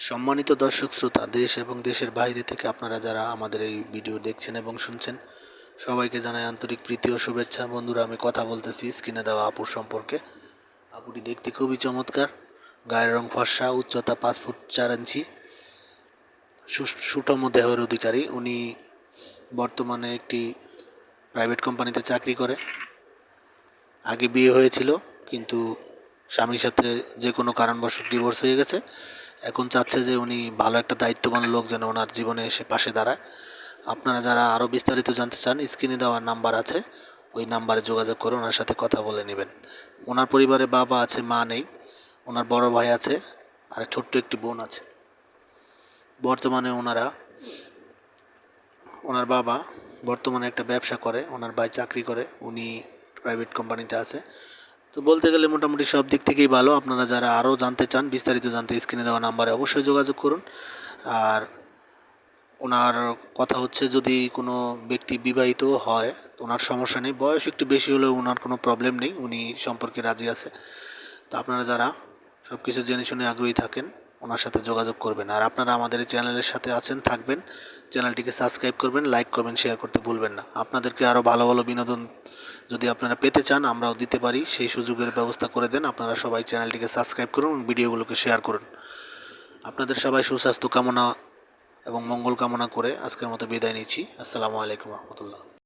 সম্মানিত দর্শক শ্রোতা, দেশ এবং দেশের বাইরে থেকে আপনারা যারা আমাদের এই ভিডিও দেখছেন এবং শুনছেন, সবাইকে জানাই আন্তরিক প্রীতি ও শুভেচ্ছা। বন্ধুরা, আমি কথা বলতেছি স্ক্রিনে দেওয়া আপুর সম্পর্কে। আপুটি দেখতে খুবই চমৎকার, গায়ের রং ফর্সা, উচ্চতা পাঁচ ফুট চার ইঞ্চি, সু- সুষম দেহের অধিকারী। উনি বর্তমানে একটি প্রাইভেট কোম্পানিতে চাকরি করে। আগে বিয়ে হয়েছিল, কিন্তু স্বামীর সাথে যে কোনো কারণবশত ডিভোর্স হয়ে গেছে। এখন চাচ্ছে যে উনি ভালো একটা দায়িত্ববান লোক যেন ওনার জীবনে এসে পাশে দাঁড়ায়। আপনারা যারা আরও বিস্তারিত জানতে চান, স্ক্রিনে দেওয়া নাম্বার আছে। ওই নাম্বারে যোগাযোগ করে ওনার সাথে কথা বলে নেবেন। ওনার পরিবারে বাবা আছে, মা নেই। ওনার বড় ভাই আছে, আর ছোট্ট একটি বোন আছে। বর্তমানে ওনারা, ওনার বাবা বর্তমানে একটা ব্যবসা করে, ওনার ভাই চাকরি করে, উনি প্রাইভেট কোম্পানিতে আছে। তো বলতে গেলে মোটামুটি সব দিক থেকেই ভালো। আপনারা যারা আরও জানতে চান, বিস্তারিত জানতে স্ক্রিনে দেওয়া নাম্বারে অবশ্যই যোগাযোগ করুন। আর ওনার কথা হচ্ছে, যদি কোনো ব্যক্তি বিবাহিত হয়, ওনার সমস্যা নেই। বয়স একটু বেশি হলেও ওনার কোনো প্রবলেম নেই, উনি সম্পর্কে রাজি আছে। তো আপনারা যারা সব কিছু জেনে শুনে আগ্রহী থাকেন, ওনার সাথে যোগাযোগ করবেন। আর আপনারা আমাদের চ্যানেলের সাথে আছেন, থাকবেন, চ্যানেলটিকে সাবস্ক্রাইব করবেন লাইক করবেন শেয়ার করতে ভুলবেন না। আপনাদেরকে আরও ভালো ভালো বিনোদন যদি আপনারা পেতে চান, আমরাও দিতে পারি। সেই সুযোগের ব্যবস্থা করে দেন। আপনারা সবাই চ্যানেলটিকে সাবস্ক্রাইব করুন ভিডিওগুলোকে শেয়ার করুন। আপনাদের সবাই সুস্বাস্থ্য কামনা এবং মঙ্গল কামনা করে আজকের মতো বিদায় নিচ্ছি। আসসালামু আলাইকুম রহমতুল্লাহ।